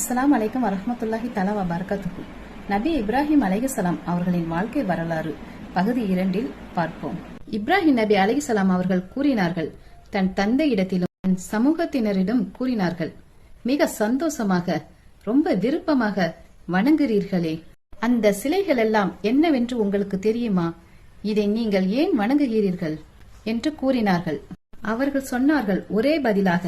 அஸ்லாம் அலைக்கும் வரஹ்மத்துல்லாஹி தலா வபரகாத்துஹு. நபி இப்ராஹிம் அலைகசலாம் அவர்களின் வாழ்க்கை வரலாறு பகுதி இரண்டில் பார்ப்போம். இப்ராஹிம் நபி அலைகசலாம் அவர்கள் கூறினார்கள் தன் தந்தையிடத்திலும் தன் சமூகத்தினரிடம் கூறினார்கள் மிக சந்தோஷமாக ரொம்ப விருப்பமாக வணங்குகிறீர்களே அந்த சிலைகள் எல்லாம் என்னவென்று உங்களுக்கு தெரியுமா? இதை நீங்கள் ஏன் வணங்குகிறீர்கள்? என்று கூறினார்கள். அவர்கள் சொன்னார்கள் ஒரே பதிலாக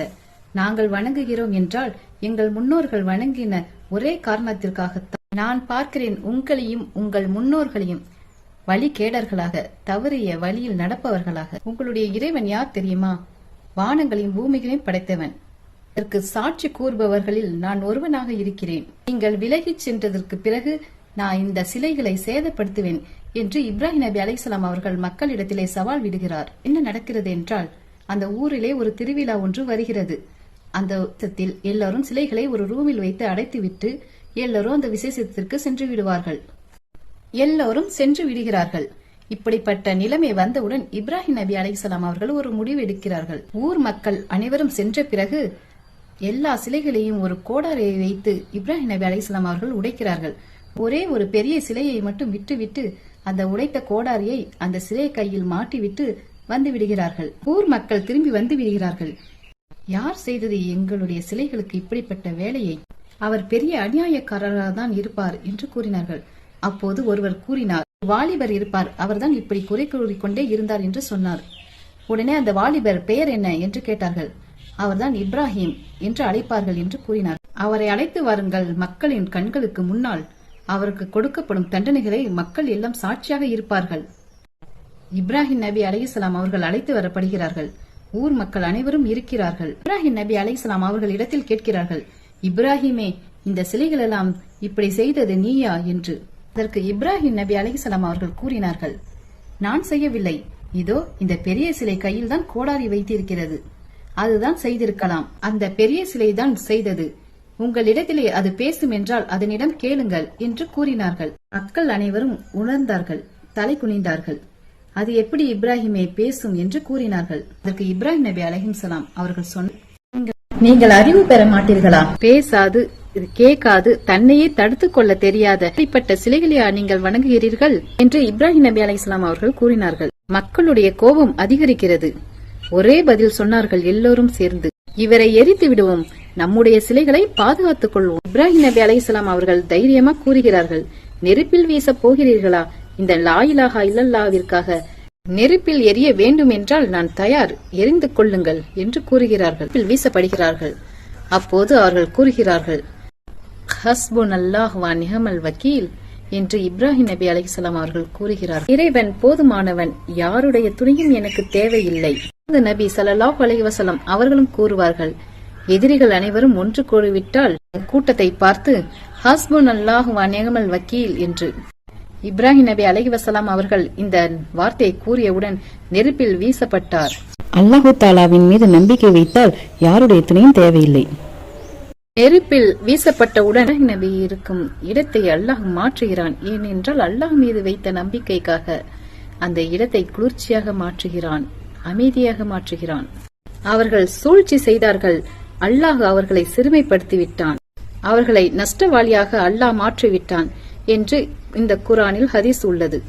நாங்கள் வணங்குகிறோம் என்றால் எங்கள் முன்னோர்கள் வணங்கின ஒரே காரணத்திற்காகத்தான். நான் பார்க்கிறேன் உங்களையும் உங்கள் முன்னோர்களையும் வழி கேடர்களாக தவறிய வழியில் நடப்பவர்களாக. உங்களுடைய இறைவன் யார் தெரியுமா? வானங்களையும் பூமிகளையும் படைத்தவன். இதற்கு சாட்சி கூறுபவர்களில் நான் ஒருவனாக இருக்கிறேன். நீங்கள் விலகிச் சென்றதற்கு பிறகு நான் இந்த சிலைகளை சேதப்படுத்துவேன் என்று இப்ராஹிம் நபி அலைசலாம் அவர்கள் மக்களிடத்திலே சவால் விடுகிறார். என்ன நடக்கிறது என்றால் அந்த ஊரிலே ஒரு திருவிழா ஒன்று வருகிறது. அந்த உச்சத்தில் எல்லாரும் சிலைகளை ஒரு ரூமில் வைத்து அடைத்துவிட்டு எல்லாரும் அந்த விசேஷத்திற்கு சென்று விடுவார்கள். எல்லோரும் சென்று விடுகிறார்கள். இப்படிப்பட்ட நிலைமை வந்தவுடன் இப்ராஹிம் நபி அலிசலாம் அவர்கள் ஒரு முடிவு எடுக்கிறார்கள். ஊர் மக்கள் அனைவரும் சென்ற பிறகு எல்லா சிலைகளையும் ஒரு கோடாரியை வைத்து இப்ராஹிம் நபி அலைசலாம் அவர்கள் உடைக்கிறார்கள். ஒரே ஒரு பெரிய சிலையை மட்டும் விட்டுவிட்டு அந்த உடைத்த கோடாரியை அந்த சிலை கையில் மாட்டிவிட்டு வந்து விடுகிறார்கள். ஊர் மக்கள் திரும்பி வந்து விடுகிறார்கள். யார் செய்தது எங்களுடைய சிலைகளுக்கு இப்படிப்பட்ட வேலையை? அவர் பெரிய அநியாயக்காரராக தான் இருப்பார் என்று கூறினார்கள். அப்போது ஒருவர் கூறினார் வாலிபர் இருப்பார். அவர்தான் இப்படி குறை கூறிக்கொண்டே இருந்தார் என்று சொன்னார். உடனே அந்த வாலிபர் பெயர் என்ன என்று கேட்டார்கள். அவர்தான் இப்ராஹிம் என்று அழைப்பார்கள் என்று கூறினார். அவரை அழைத்து வாருங்கள் மக்களின் கண்களுக்கு முன்னால். அவருக்கு கொடுக்கப்படும் தண்டனைகளை மக்கள் எல்லாம் சாட்சியாக இருப்பார்கள். இப்ராஹிம் நபி அலையுசலாம் அவர்கள் அழைத்து வரப்படுகிறார்கள். ஊர் மக்கள் அனைவரும் இருக்கிறார்கள். இப்ராஹிம் நபி அலைஹிஸ்ஸலாம் அவர்கள் இடத்தில் கேட்கிறார்கள் இப்ராஹிமே இந்த சிலைகள் எல்லாம் இப்படி செய்தது நீயா? என்று. அதற்கு இப்ராஹிம் நபி அலைஹிஸ்ஸலாம் அவர்கள் கூறினார்கள் நான் செய்யவில்லை. இதோ இந்த பெரிய சிலை கையில் தான் கோடாரி வைத்திருக்கிறது. அதுதான் செய்திருக்கலாம். அந்த பெரிய சிலை தான் செய்தது. உங்களிடத்திலே அது பேசும் என்றால் அதனிடம் கேளுங்கள் என்று கூறினார்கள். மக்கள் அனைவரும் உணர்ந்தார்கள் தலை குனிந்தார்கள். அது எப்படி இப்ராஹிமே பேசும் என்று கூறினார்கள். அதற்கு இப்ராஹிம் நபி அலைஹிஸ்ஸலாம் அவர்கள் சொன்ன நீங்கள் அறிவு பெற மாட்டீர்களா? பேசாது இது கேட்காது தன்னையே தடுத்துக் கொள்ள தெரியாத இப்படிப்பட்ட சிலைகளையா நீங்கள் வணங்குகிறீர்கள்? என்று இப்ராஹிம் நபி அலைஹிஸ்ஸலாம் அவர்கள் கூறினார்கள். மக்களுடைய கோபம் அதிகரிக்கிறது. ஒரே பதில் சொன்னார்கள் எல்லோரும் சேர்ந்து. இவரை எரித்து விடுவோம். நம்முடைய சிலைகளை பாதுகாத்துக் கொள்வோம். இப்ராஹிம் நபி அலைஹிஸ்ஸலாம் அவர்கள் தைரியமா கூறுகிறார்கள். நெருப்பில் வீச போகிறீர்களா? இந்த லாயிலாக இல்லல்லாவிற்காக நெருப்பில் எரிய வேண்டும் என்றால் நான் தயார் எரிந்து கொள்ளுங்கள் என்று கூறுகிறார்கள். வீசப்படுகிறார்கள். அப்போது அவர்கள் கூறுகிறார்கள் ஹஸ்புன் அல்லாஹ் வா நிஹமல் வக்கீல் என்று இப்ராஹிம் நபி அலிசலாம் அவர்கள் கூறுகிறார் இறைவன் போதுமானவன் யாருடைய துணியும் எனக்கு தேவையில்லை. நபி ஸல்லல்லாஹு அலிவசலம் அவர்களும் கூறுவார்கள் எதிரிகள் அனைவரும் ஒன்று கூறிவிட்டால் கூட்டத்தை பார்த்து ஹஸ்புன் அல்லாஹ் வா நிஹமல் வக்கீல் என்று இப்ராஹிம் நபி அலைஹி வஸலாம் அவர்கள் இந்த வார்த்தையை கூறியவுடன் நெருப்பில் வீசப்பட்டார். அல்லாஹு தாலாவின் மீது நம்பிக்கை வைத்தால் யாருடைய துணையும் தேவையில்லை. நெருப்பில் வீசப்பட்டவுடன் நபி இருக்கும் இடத்தை அல்லாஹ் மாற்றுகிறான். ஏனென்றால் அல்லாஹ் மீது வைத்த நம்பிக்கைக்காக அந்த இடத்தை குளிர்ச்சியாக மாற்றுகிறான் அமைதியாக மாற்றுகிறான். அவர்கள் சூழ்ச்சி செய்தார்கள். அல்லாஹ் அவர்களை சிறுமைப்படுத்தி விட்டான் அவர்களை நஷ்டவாளியாக அல்லாஹ் மாற்றிவிட்டான். என்று இந்த குரானில் ஹதீஸ் உள்ளது.